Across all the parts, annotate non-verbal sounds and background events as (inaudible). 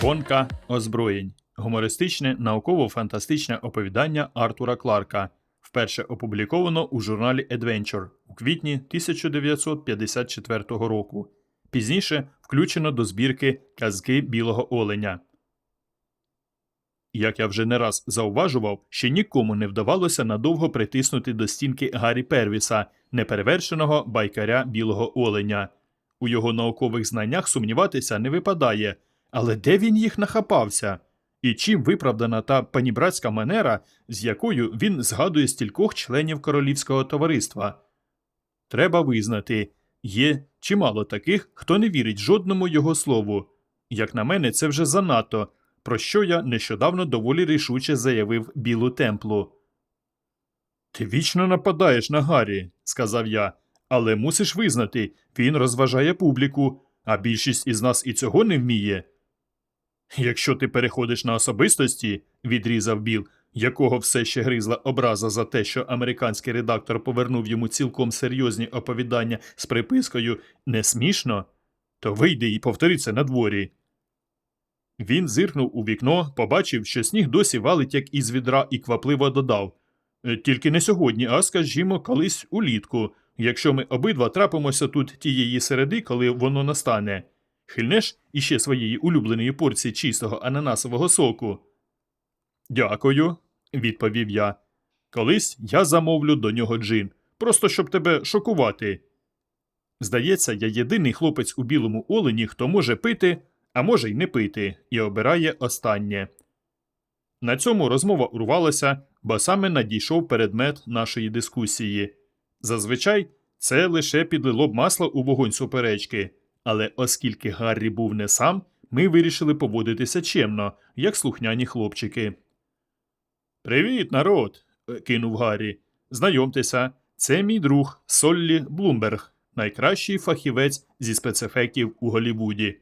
Гонка озброєнь. Гумористичне науково-фантастичне оповідання Артура Кларка. Вперше опубліковано у журналі Adventure у квітні 1954 року. Пізніше включено до збірки Казки Білого Оленя. Як я вже не раз зауважував, ще нікому не вдавалося надовго притиснути до стінки Гаррі Первіса, неперевершеного байкаря Білого Оленя. У його наукових знаннях сумніватися не випадає, але де він їх нахапався? І чим виправдана та панібратська манера, з якою він згадує стількох членів королівського товариства? Треба визнати, є чимало таких, хто не вірить жодному його слову. Як на мене, це вже занадто, про що я нещодавно доволі рішуче заявив Білу Темплу. Ти вічно нападаєш на Гаррі, сказав я, але мусиш визнати, він розважає публіку, а більшість із нас і цього не вміє. Якщо ти переходиш на особистості, відрізав Біл, якого все ще гризла образа за те, що американський редактор повернув йому цілком серйозні оповідання з припискою не смішно, то вийди і повтори це на дворі. Він зиркнув у вікно, побачив, що сніг досі валить як із відра, і квапливо додав «Е, Тільки не сьогодні, а скажімо, колись улітку, якщо ми обидва трапимося тут тієї середи, коли воно настане. Хильнеш іще своєї улюбленої порції чистого ананасового соку? Дякую, відповів я. Колись я замовлю до нього джин, просто щоб тебе шокувати. Здається, я єдиний хлопець у білому олені, хто може пити, а може й не пити, і обирає останнє. На цьому розмова урвалася, бо саме надійшов предмет нашої дискусії. Зазвичай це лише підлило б масло у вогонь суперечки, але оскільки Гаррі був не сам, ми вирішили поводитися чемно, як слухняні хлопчики. Привіт, народ. кинув Гаррі. Знайомтеся, це мій друг Соллі Блумберг, найкращий фахівець зі спецефектів у Голлівуді.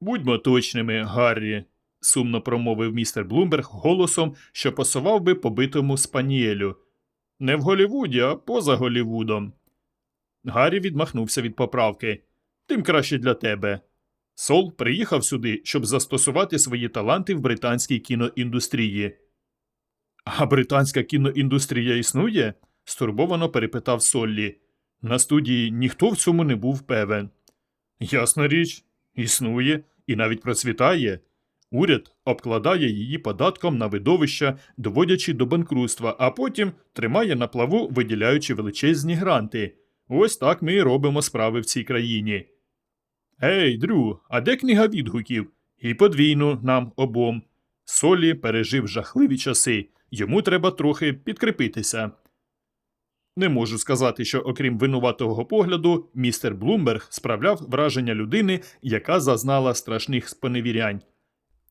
Будьмо точними, Гаррі, сумно промовив містер Блумберг голосом, що пасував би побитому спаніелю. Не в Голлівуді, а поза Голлівудом. Гаррі відмахнувся від поправки. Тим краще для тебе. Сол приїхав сюди, щоб застосувати свої таланти в британській кіноіндустрії. А британська кіноіндустрія існує? стурбовано перепитав Соллі. На студії ніхто в цьому не був певен. Ясна річ, існує і навіть процвітає. Уряд обкладає її податком на видовища, доводячи до банкрутства, а потім тримає на плаву, виділяючи величезні гранти. Ось так ми і робимо справи в цій країні. Ей, Дрю, а де книга відгуків? І подвійну нам обом. Солі пережив жахливі часи, йому треба трохи підкріпитися. Не можу сказати, що, окрім винуватого погляду, містер Блумберг справляв враження людини, яка зазнала страшних споневірянь.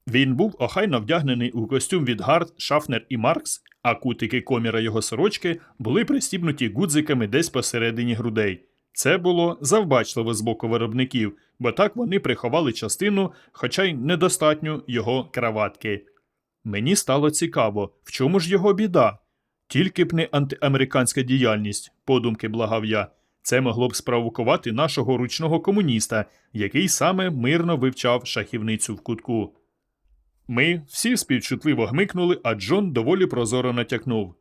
Він був охайно вдягнений у костюм від Гард, Шафнер і Маркс, а кутики коміра його сорочки були пристібнуті гудзиками десь посередині грудей. Це було завбачливо з боку виробників, бо так вони приховали частину, хоча й недостатню його краватки. Мені стало цікаво, в чому ж його біда? Тільки б не антиамериканська діяльність, подумки благав я. Це могло б спровокувати нашого ручного комуніста, який саме мирно вивчав шахівницю в кутку. Ми всі співчутливо гмикнули, а Джон доволі прозоро натякнув.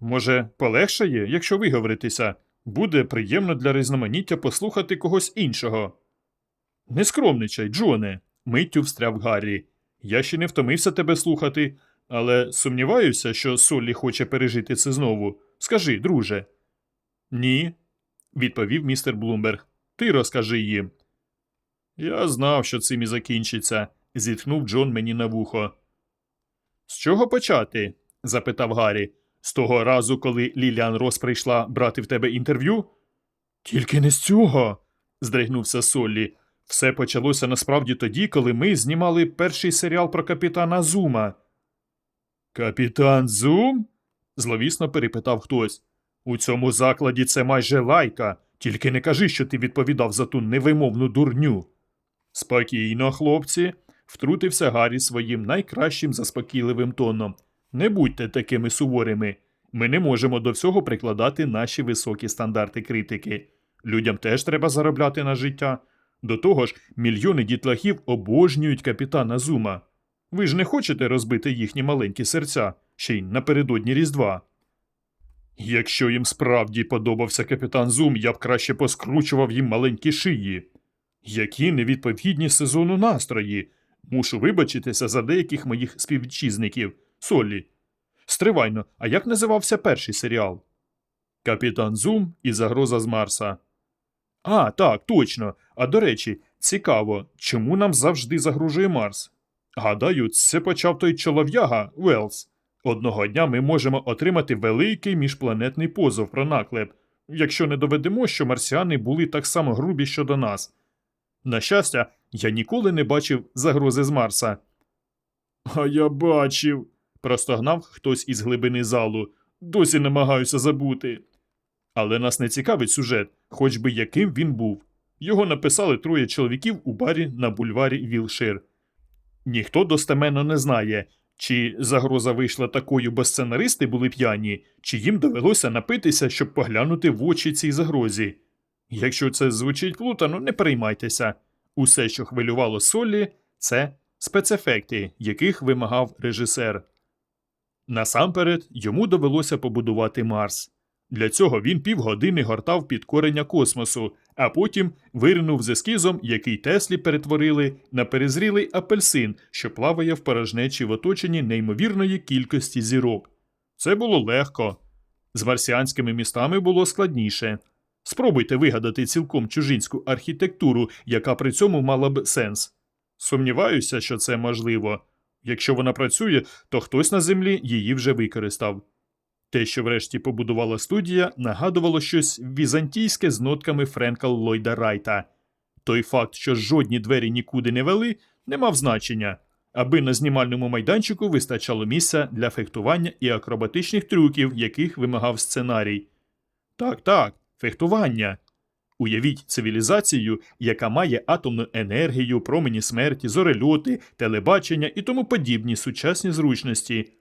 Може, полегшає, якщо виговоритися, буде приємно для різноманіття послухати когось іншого. Не скромничай, Джоне, миттю встряв Гаррі. Я ще не втомився тебе слухати, але сумніваюся, що Соллі хоче пережити це знову. Скажи, друже. Ні, відповів містер Блумберг. Ти розкажи їм. Я знав, що цим і закінчиться, зітхнув Джон мені на вухо. З чого почати? запитав Гаррі. З того разу, коли Ліліан Рос прийшла брати в тебе інтерв'ю? Тільки не з цього. здригнувся Соллі. Все почалося насправді тоді, коли ми знімали перший серіал про капітана Зума. Капітан Зум? зловісно перепитав хтось. У цьому закладі це майже лайка, тільки не кажи, що ти відповідав за ту невимовну дурню. Спокійно, хлопці, втрутився Гаррі своїм найкращим заспокійливим тоном. Не будьте такими суворими. Ми не можемо до всього прикладати наші високі стандарти критики. Людям теж треба заробляти на життя. До того ж, мільйони дітлахів обожнюють капітана Зума. Ви ж не хочете розбити їхні маленькі серця, ще й напередодні Різдва. Якщо їм справді подобався капітан Зум, я б краще поскручував їм маленькі шиї. Які невідповідні сезону настрої. Мушу вибачитися за деяких моїх співвітчизників. Солі. Стривайно, а як називався перший серіал? Капітан Зум і загроза з Марса. А, так, точно. А до речі, цікаво, чому нам завжди загрожує Марс? Гадаю, це почав той чолов'яга Велс. Одного дня ми можемо отримати великий міжпланетний позов про наклеп, якщо не доведемо, що марсіани були так само грубі щодо нас. На щастя, я ніколи не бачив загрози з Марса. А я бачив, простогнав хтось із глибини залу. Досі намагаюся забути. Але нас не цікавить сюжет, хоч би яким він був. Його написали троє чоловіків у барі на бульварі Вілшир. Ніхто достеменно не знає, чи загроза вийшла такою, бо сценаристи були п'яні, чи їм довелося напитися, щоб поглянути в очі цій загрозі. Якщо це звучить плутано, не переймайтеся. Усе, що хвилювало Солі, це спецефекти, яких вимагав режисер. Насамперед йому довелося побудувати Марс. Для цього він півгодини гортав підкорення космосу, а потім виринув з ескізом, який Теслі перетворили на перезрілий апельсин, що плаває в порожнечі в оточенні неймовірної кількості зірок. Це було легко. З марсіанськими містами було складніше. Спробуйте вигадати цілком чужинську архітектуру, яка при цьому мала б сенс. Сумніваюся, що це можливо. Якщо вона працює, то хтось на землі її вже використав. Те, що врешті побудувала студія, нагадувало щось візантійське з нотками Френка Ллойда Райта. Той факт, що жодні двері нікуди не вели, не мав значення, аби на знімальному майданчику вистачало місця для фехтування і акробатичних трюків, яких вимагав сценарій. Так, так, фехтування. Уявіть цивілізацію, яка має атомну енергію, промені смерті, зорельоти, телебачення і тому подібні сучасні зручності.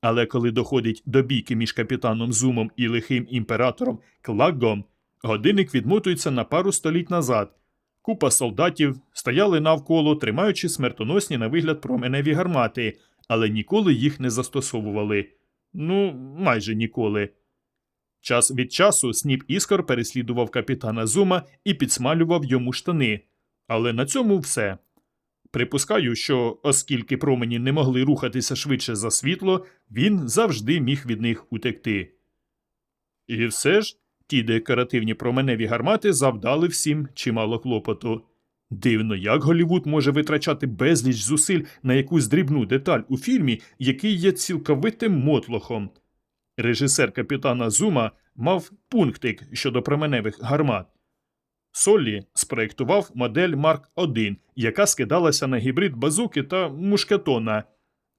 Але коли доходить до бійки між капітаном Зумом і лихим імператором Клаггом, годинник відмотується на пару століть назад. Купа солдатів стояли навколо, тримаючи смертоносні на вигляд променеві гармати, але ніколи їх не застосовували. Ну, майже ніколи. Час від часу Сніп Іскор переслідував капітана Зума і підсмалював йому штани. Але на цьому все. Припускаю, що, оскільки промені не могли рухатися швидше за світло, він завжди міг від них утекти. І все ж ті декоративні променеві гармати завдали всім чимало клопоту. Дивно, як Голівуд може витрачати безліч зусиль на якусь дрібну деталь у фільмі, який є цілковитим мотлохом. Режисер капітана Зума мав пунктик щодо променевих гармат. Соллі спроєктував модель Марк 1 яка скидалася на гібрид базуки та мушкетона.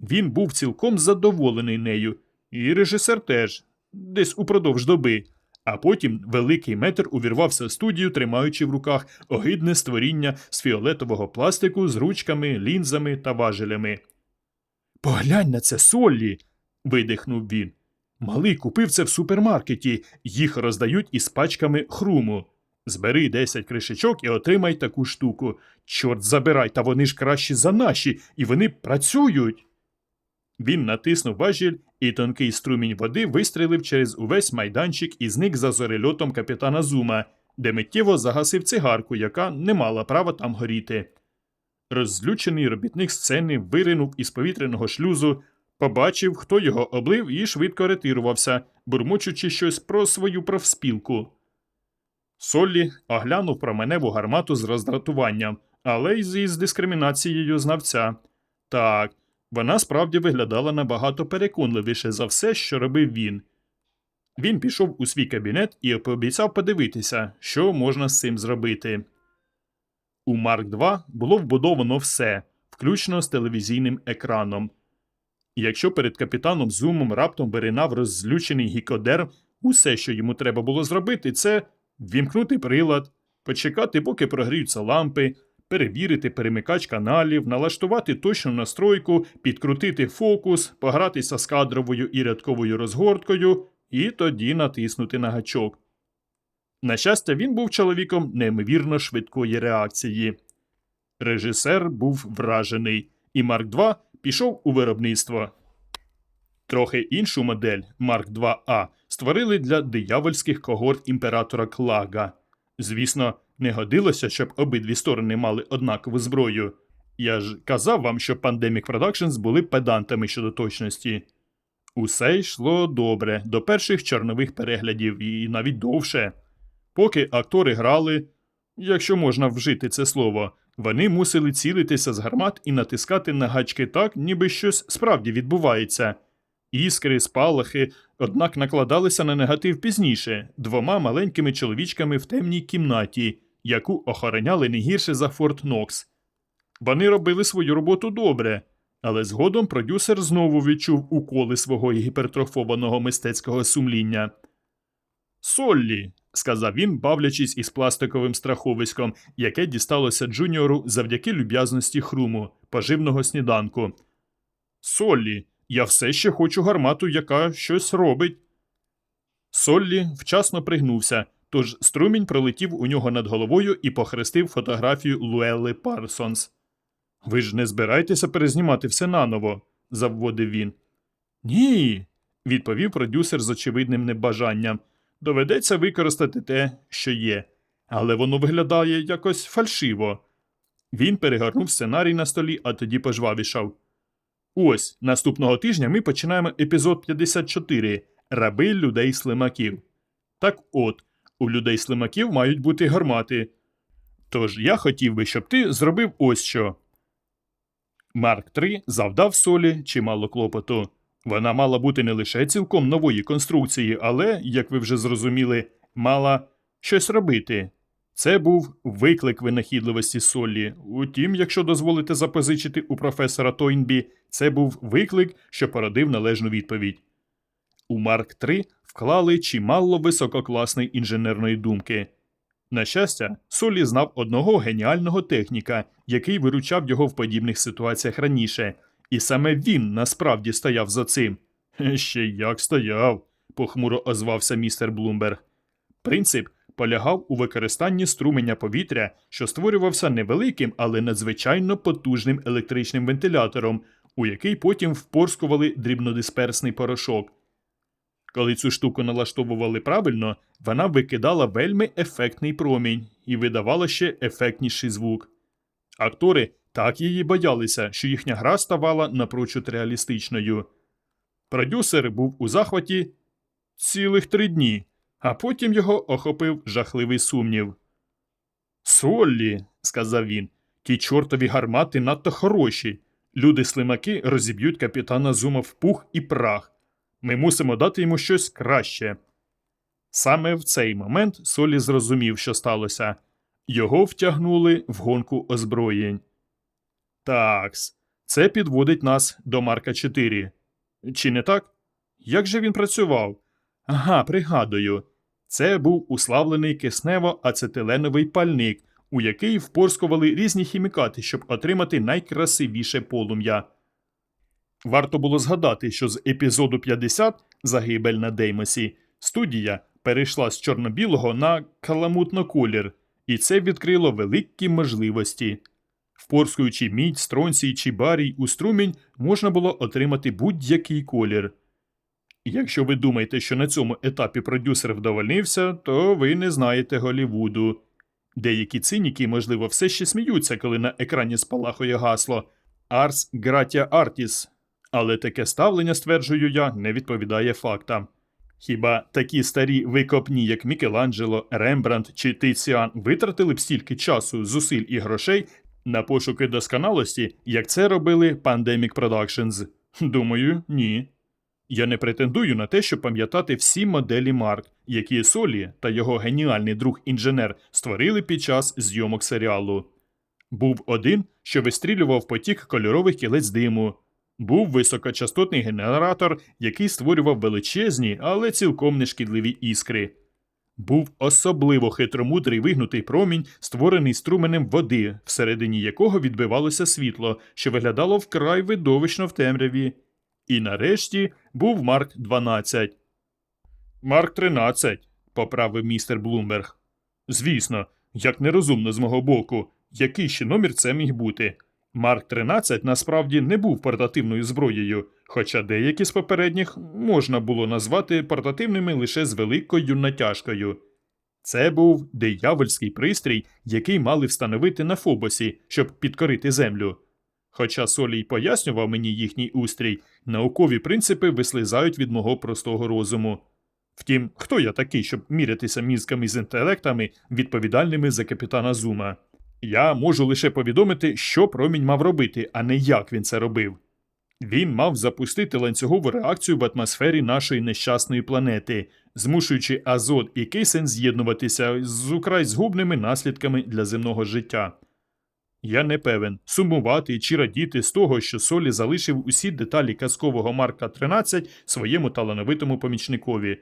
Він був цілком задоволений нею, і режисер теж, десь упродовж доби. А потім великий метр увірвався в студію, тримаючи в руках огидне створіння з фіолетового пластику з ручками, лінзами та важелями. Поглянь на це, Соллі. видихнув він. Малий купив це в супермаркеті, їх роздають із пачками хруму. Збери 10 кришечок і отримай таку штуку. Чорт забирай, та вони ж кращі за наші, і вони працюють. Він натиснув важіль, і тонкий струмінь води вистрілив через увесь майданчик і зник за зорельотом капітана Зума, де миттєво загасив цигарку, яка не мала права там горіти. Роззлючений робітник сцени виринув із повітряного шлюзу, побачив, хто його облив, і швидко ретирувався, бурмочучи щось про свою профспілку. Соллі оглянув променеву гармату з роздратуванням, але й з дискримінацією знавця. Так, вона справді виглядала набагато переконливіше за все, що робив він. Він пішов у свій кабінет і пообіцяв подивитися, що можна з цим зробити. У Марк 2 було вбудовано все, включно з телевізійним екраном. Якщо перед капітаном Зумом раптом виринав роззлючений гікодерм, усе, що йому треба було зробити, це ввімкнути прилад, почекати, поки прогріються лампи, перевірити перемикач каналів, налаштувати точну настройку, підкрутити фокус, погратися з кадровою і рядковою розгорткою, і тоді натиснути на гачок. На щастя, він був чоловіком неймовірно швидкої реакції. Режисер був вражений, і Марк II пішов у виробництво. Трохи іншу модель Марк 2А створили для диявольських когорт імператора Клага. Звісно, не годилося, щоб обидві сторони мали однакову зброю. Я ж казав вам, що Pandemic Productions були педантами щодо точності. Усе йшло добре до перших чорнових переглядів і навіть довше. Поки актори грали, якщо можна вжити це слово, вони мусили цілитися з гармат і натискати на гачки так, ніби щось справді відбувається. Іскри, спалахи, однак накладалися на негатив пізніше двома маленькими чоловічками в темній кімнаті, яку охороняли не гірше за Форт Нокс. Вони робили свою роботу добре, але згодом продюсер знову відчув уколи свого гіпертрофованого мистецького сумління. Соллі, сказав він, бавлячись із пластиковим страховиськом, яке дісталося Джуніору завдяки люб'язності хруму, поживного сніданку. Соллі, я все ще хочу гармату, яка щось робить. Соллі вчасно пригнувся, тож струмінь пролетів у нього над головою і похрестив фотографію Луелли Парсонс. Ви ж не збираєтеся перезнімати все наново, завводив він. Ні, відповів продюсер з очевидним небажанням. Доведеться використати те, що є, але воно виглядає якось фальшиво. Він перегорнув сценарій на столі, а тоді пожвавішав. Ось наступного тижня ми починаємо епізод 54 Раби людей слимаків. Так от, у людей слимаків мають бути гармати. Тож я хотів би, щоб ти зробив ось що. Марк 3 завдав солі чимало клопоту. Вона мала бути не лише цілком нової конструкції, але, як ви вже зрозуміли, мала щось робити. Це був виклик винахідливості Соллі. Утім, якщо дозволите запозичити у професора Тойнбі, це був виклик, що породив належну відповідь. У Марк 3 вклали чимало висококласної інженерної думки. На щастя, Солі знав одного геніального техніка, який виручав його в подібних ситуаціях раніше, і саме він насправді стояв за цим. (laughs) Ще як стояв, похмуро озвався містер Блумберг. Принцип полягав у використанні струменя повітря, що створювався невеликим, але надзвичайно потужним електричним вентилятором, у який потім впорскували дрібнодисперсний порошок. Коли цю штуку налаштовували правильно, вона викидала вельми ефектний промінь і видавала ще ефектніший звук. Актори так її боялися, що їхня гра ставала напрочуд реалістичною. Продюсер був у захваті цілих три дні, а потім його охопив жахливий сумнів. Соллі, сказав він, ті чортові гармати надто хороші. Люди слимаки розіб'ють капітана Зума в пух і прах. Ми мусимо дати йому щось краще. Саме в цей момент Солі зрозумів, що сталося. Його втягнули в гонку озброєнь. Такс, це підводить нас до Марка 4. Чи не так? Як же він працював? Ага, пригадую. Це був уславлений киснево-ацетиленовий пальник, у який впорскували різні хімікати, щоб отримати найкрасивіше полум'я. Варто було згадати, що з епізоду 50 Загибель на Деймосі студія перейшла з чорно-білого на каламутно-колір, і це відкрило великі можливості. Впорскуючи мідь, стронцій чи барій у струмінь, можна було отримати будь-який колір. Якщо ви думаєте, що на цьому етапі продюсер вдовольнився, то ви не знаєте Голівуду. Деякі циніки, можливо, все ще сміються, коли на екрані спалахує гасло Ars Gratia Artis, але таке ставлення, стверджую я, не відповідає фактам. Хіба такі старі викопні, як Мікеланджело, Рембрандт чи Тиціан, витратили б стільки часу, зусиль і грошей на пошуки досконалості, як це робили Pandemic Productions? Думаю, ні. Я не претендую на те, щоб пам'ятати всі моделі Марк, які Солі та його геніальний друг інженер створили під час зйомок серіалу. Був один, що вистрілював потік кольорових кілець диму. Був високочастотний генератор, який створював величезні, але цілком нешкідливі іскри. Був особливо хитромудрий вигнутий промінь, створений струменем води, всередині якого відбивалося світло, що виглядало вкрай видовищно в темряві. І нарешті був Марк 12. Марк 13, поправив містер Блумберг. Звісно, як нерозумно з мого боку, який ще номер це міг бути. Марк 13 насправді не був портативною зброєю, хоча деякі з попередніх можна було назвати портативними лише з великою натяжкою. Це був диявольський пристрій, який мали встановити на Фобосі, щоб підкорити землю. Хоча Солій пояснював мені їхній устрій, наукові принципи вислизають від мого простого розуму. Втім, хто я такий, щоб мірятися мізками з інтелектами, відповідальними за капітана Зума? Я можу лише повідомити, що промінь мав робити, а не як він це робив. Він мав запустити ланцюгову реакцію в атмосфері нашої нещасної планети, змушуючи азот і кисень з'єднуватися з украй згубними наслідками для земного життя. Я не певен, сумувати чи радіти з того, що Солі залишив усі деталі казкового Марка 13 своєму талановитому помічникові.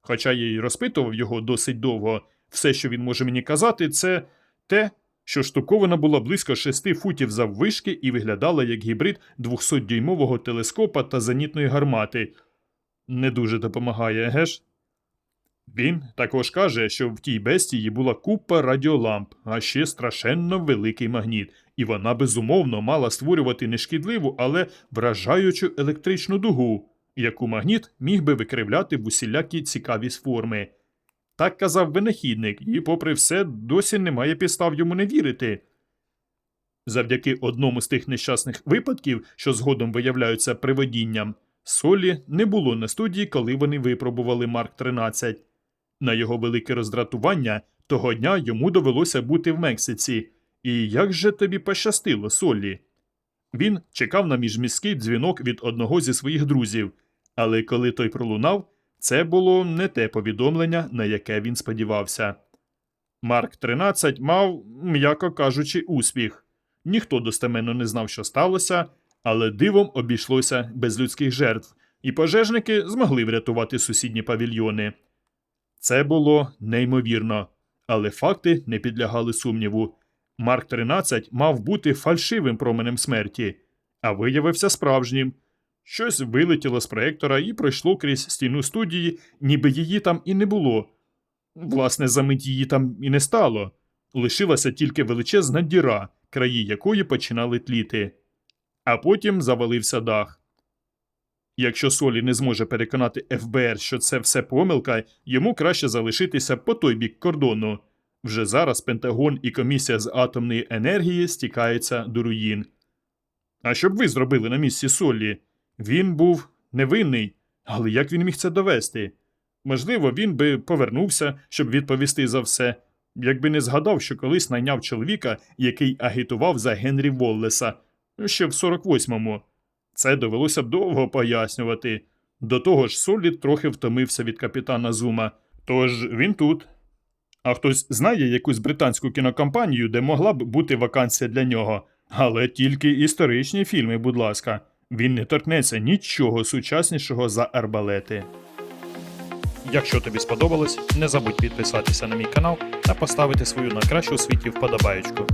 Хоча я й розпитував його досить довго, все, що він може мені казати, це те, що штуковина була близько 6 футів заввишки і виглядала як гібрид 200-дюймового телескопа та зенітної гармати. Не дуже допомагає, геш? Він також каже, що в тій бестії була купа радіоламп, а ще страшенно великий магніт, і вона безумовно мала створювати нешкідливу, але вражаючу електричну дугу, яку магніт міг би викривляти в усілякі цікаві форми. Так казав винахідник, і, попри все, досі немає підстав йому не вірити. Завдяки одному з тих нещасних випадків, що згодом виявляються привидінням, Солі не було на студії, коли вони випробували Марк 13. На його велике роздратування того дня йому довелося бути в Мексиці. І як же тобі пощастило, Соллі? Він чекав на міжміський дзвінок від одного зі своїх друзів, але коли той пролунав, це було не те повідомлення, на яке він сподівався. Марк 13 мав, м'яко кажучи, успіх. Ніхто достеменно не знав, що сталося, але дивом обійшлося без людських жертв, і пожежники змогли врятувати сусідні павільйони. Це було неймовірно, але факти не підлягали сумніву. Марк 13 мав бути фальшивим променем смерті, а виявився справжнім. Щось вилетіло з проектора і пройшло крізь стіну студії, ніби її там і не було. Власне, за мить її там і не стало. Лишилася тільки величезна діра, краї якої починали тліти. А потім завалився дах. Якщо Солі не зможе переконати ФБР, що це все помилка, йому краще залишитися по той бік кордону. Вже зараз Пентагон і комісія з атомної енергії стікаються до руїн. А що б ви зробили на місці Солі? Він був невинний, але як він міг це довести? Можливо, він би повернувся, щоб відповісти за все, якби не згадав, що колись найняв чоловіка, який агітував за Генрі Воллеса ще в 48-му. Це довелося б довго пояснювати. До того ж, Солід трохи втомився від капітана Зума, тож він тут. А хтось знає якусь британську кінокомпанію, де могла б бути вакансія для нього, але тільки історичні фільми, будь ласка. Він не торкнеться нічого сучаснішого за арбалети. Якщо тобі сподобалось, не забудь підписатися на мій канал та поставити свою найкращу у світі вподобаєчку.